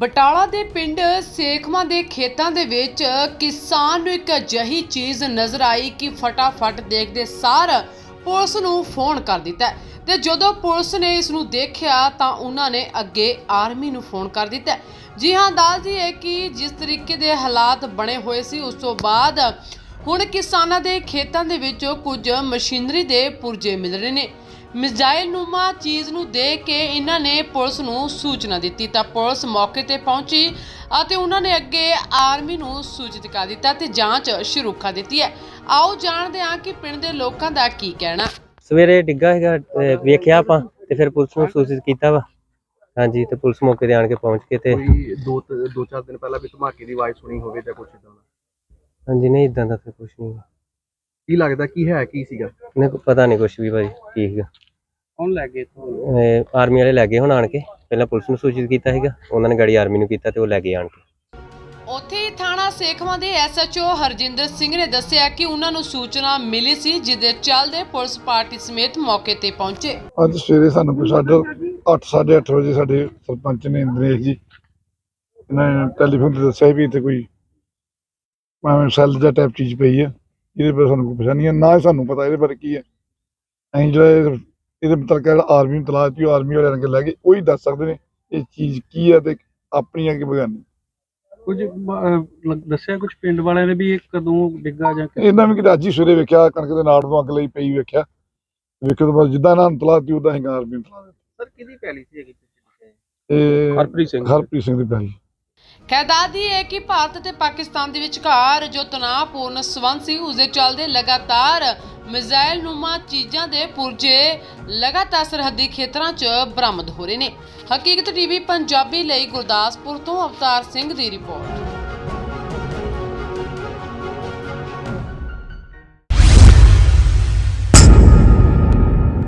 ਬਟਾਲਾ ਦੇ ਪਿੰਡ ਸੇਖਵਾਂ ਦੇ ਖੇਤਾਂ ਦੇ ਵਿੱਚ ਕਿਸਾਨ ਨੂੰ ਇੱਕ ਅਜਿਹੀ ਚੀਜ਼ ਨਜ਼ਰ ਆਈ ਕਿ ਫਟਾਫਟ ਦੇਖਦੇ ਸਾਰ ਪੁਲਿਸ ਨੂੰ ਫੋਨ ਕਰ ਦਿੱਤਾ ਤੇ ਜਦੋਂ ਪੁਲਿਸ ਨੇ ਇਸ ਨੂੰ ਦੇਖਿਆ ਤਾਂ ਉਹਨਾਂ ਨੇ ਅੱਗੇ ਆਰਮੀ ਨੂੰ ਫੋਨ ਕਰ ਦਿੱਤਾ ਜੀ ਹਾਂ ਦੱਸਦੀ ਹੈ ਕਿ ਜਿਸ ਤਰੀਕੇ ਦੇ ਹਾਲਾਤ ਬਣੇ ਹੋਏ ਸੀ, ਉਸ ਤੋਂ ਬਾਅਦ ਹੁਣ ਕਿਸਾਨਾਂ ਦੇ ਖੇਤਾਂ ਦੇ ਵਿੱਚੋਂ ਕੁਝ ਮਸ਼ੀਨਰੀ ਦੇ ਪੁਰਜੇ ਮਿਲ ਰਹੇ ਨੇ। ਮਿਜ਼ਾਈਲ ਨੂਮਾ ਚੀਜ਼ ਨੂੰ ਦੇਖ ਕੇ ਇਹਨਾਂ ਨੇ ਪੁਲਿਸ ਨੂੰ ਸੂਚਨਾ ਦਿੱਤੀ ਤਾਂ ਪੁਲਿਸ ਮੌਕੇ ਤੇ ਪਹੁੰਚੀ ਅਤੇ ਉਹਨਾਂ ਨੇ ਅੱਗੇ ਆਰਮੀ ਨੂੰ ਸੂਚਿਤ ਕਰ ਦਿੱਤਾ ਤੇ ਜਾਂਚ ਸ਼ੁਰੂ ਕਰ ਦਿੱਤੀ ਹੈ। ਆਓ ਜਾਣਦੇ ਹਾਂ ਕਿ ਪਿੰਡ ਦੇ ਲੋਕਾਂ ਦਾ ਕੀ ਕਹਿਣਾ। ਸਵੇਰੇ ਡਿੱਗਾ ਹੈਗਾ ਅਹ ਵੇਖਿਆ ਆਪਾਂ ਤੇ ਫਿਰ ਪੁਲਿਸ ਨੂੰ ਸੂਚਿਤ ਕੀਤਾ ਵਾ। ਹਾਂਜੀ ਤੇ ਪੁਲਿਸ ਮੌਕੇ ਤੇ ਆਣ ਕੇ ਪਹੁੰਚ ਕੇ ਤੇ ਕੋਈ ਦੋ ਚਾਰ ਦਿਨ ਪਹਿਲਾਂ ਵੀ ਧਮਾਕੇ ਦੀ ਆਵਾਜ਼ ਸੁਣੀ ਹੋਵੇ ਜਾਂ ਕੁਝ ਇਦਾਂ ਦਾ? ਹਾਂਜੀ ਨਹੀਂ ਇਦਾਂ ਦਾ ਤੇ ਕੁਝ ਨਹੀਂ। ਕੀ ਲੱਗਦਾ ਕੀ ਹੈ ਕੀ ਸੀਗਾ? ਮੈਨੂੰ ਪਤਾ ਨਹੀਂ ਕੁਝ ਵੀ ਭਾਈ ਕੀ ਹੈਗਾ ਕੌਣ ਲੈ ਗਏ ਤੋਂ ਅਹ ਆਰਮੀ ਵਾਲੇ ਲੈ ਗਏ ਹੁਣ ਆਣ ਕੇ। ਪਹਿਲਾਂ ਪੁਲਿਸ ਨੂੰ ਸੂਚਿਤ ਕੀਤਾ ਹੈਗਾ ਉਹਨਾਂ ਨੇ ਗਾੜੀ ਆਰਮੀ ਨੂੰ ਕੀਤਾ ਤੇ ਉਹ ਲੈ ਗਏ ਆਣ ਕੇ। ਉੱਥੇ ਹੀ ਥਾਣਾ ਸੇਖਵਾਂ ਦੇ ਐਸਐਚਓ ਹਰਜਿੰਦਰ ਸਿੰਘ ਨੇ ਦੱਸਿਆ ਕਿ ਉਹਨਾਂ ਨੂੰ ਸੂਚਨਾ ਮਿਲੀ ਸੀ ਜਿਹਦੇ ਚੱਲਦੇ ਪੁਲਿਸ ਪਾਰਟੀ ਸਮੇਤ ਮੌਕੇ ਤੇ ਪਹੁੰਚੇ। ਅੱਜ ਸਵੇਰੇ ਸਾਨੂੰ ਕੋਈ ਸਾਢੇ ਅੱਠ ਵਜੇ ਸਾਡੇ ਸਰਪੰਚ ਨੇ ਇੰਦਰੇਸ਼ ਜੀ ਇਹਨਾਂ ਨੇ ਟੈਲੀਫੋਨ ਤੇ ਦੱਸਿਆ ਵੀ ਇੱਥੇ ਕੋਈ ਮਾਵੇਂ ਸੈੱਲ ਦਾ ਟਾਈਪ ਚੀਜ਼ ਪਈ ਹੈ ਇਹਦੇ ਬਾਰੇ ਸਾਨੂੰ ਕੋਈ ਪਤਾ ਨਹੀਂ ਹੈ ਨਾ ਹੀ ਸਾਨੂੰ ਪਤਾ ਇਹਦੇ ਬਾਰੇ ਕੀ ਹੈ। ਅਸੀਂ ਜਿਹੜਾ ਇਹ- ਇਹਦੇ ਮੁਤਲਕ ਜਿਹੜਾ ਆਰਮੀ ਨੂੰ ਤਲਾਸ਼ ਉਹ ਆਰਮੀ ਵਾਲਿਆਂ ਨੇ ਲੈ ਗਏ ਉਹੀ ਦੱਸ ਸਕਦੇ ਨੇ ਇਹ ਚੀਜ਼ ਕੀ ਹੈ ਤੇ ਆਪਣੀ ਆ ਕਿ ਬਗਾਨੀ। ਕੁਝ ਦੱਸਿਆ ਕੁਝ ਪਿੰਡ ਵਾਲਿਆਂ ਨੇ ਵੀ ਇਹ ਕਦੋਂ ਡਿੱਗਾ ਜਾਂ ਕਿ- ਇਹਨਾਂ ਵੀ ਕਿਤੇ ਅੱਜ ਹੀ ਸਵੇਰੇ ਵੇਖਿਆ ਕਣਕ ਦੇ ਨਾੜ ਨੂੰ ਅੱਗ ਲਈ ਪਈ ਵੇਖਿਆ। ਵੇਖੇ ਤੋਂ ਬਾਅਦ ਜਿੱਦਾਂ ਇਹਨਾਂ ਨੂੰ ਤਲਾਸ਼ ਦਿੱਤੀ ਉਦਾਂ ਹੀ ਆਰਮੀ ਨੂੰ ਤਲਾਸ਼ ਸਰ ਕਿਹਦੀ ਪੈਲੀ ਸੀ ਹੈਗੀ ਹਰਪ੍ਰੀਤ ਸਿੰਘ ਹਰਪ੍ਰੀਤ ਸਿੰਘ ਦੀ ਪੈਲੀ। ਖੈਦਾਦੀ ਹੈ ਕਿ ਭਾਰਤ ਤੇ ਪਾਕਿਸਤਾਨ ਦੇ ਵਿਚਕਾਰ ਜੋ ਤਣਾਅਪੂਰਨ ਸਬੰਧ ਸੀ ਉਸ ਦੇ ਚੱਲਦੇ ਲਗਾਤਾਰ ਮਿਜ਼ਾਈਲ ਨੂਮਾ ਚੀਜ਼ਾਂ ਦੇ ਪੁਰਜੇ ਲਗਾਤਾਰ ਸਰਹੱਦੀ ਖੇਤਰਾਂ 'ਚ ਬਰਾਮਦ ਹੋ ਰਹੇ ਨੇ। ਹਕੀਕਤ ਟੀਵੀ ਪੰਜਾਬੀ ਲਈ ਗੁਰਦਾਸਪੁਰ ਤੋਂ ਅਵਤਾਰ ਸਿੰਘ ਦੀ ਰਿਪੋਰਟ।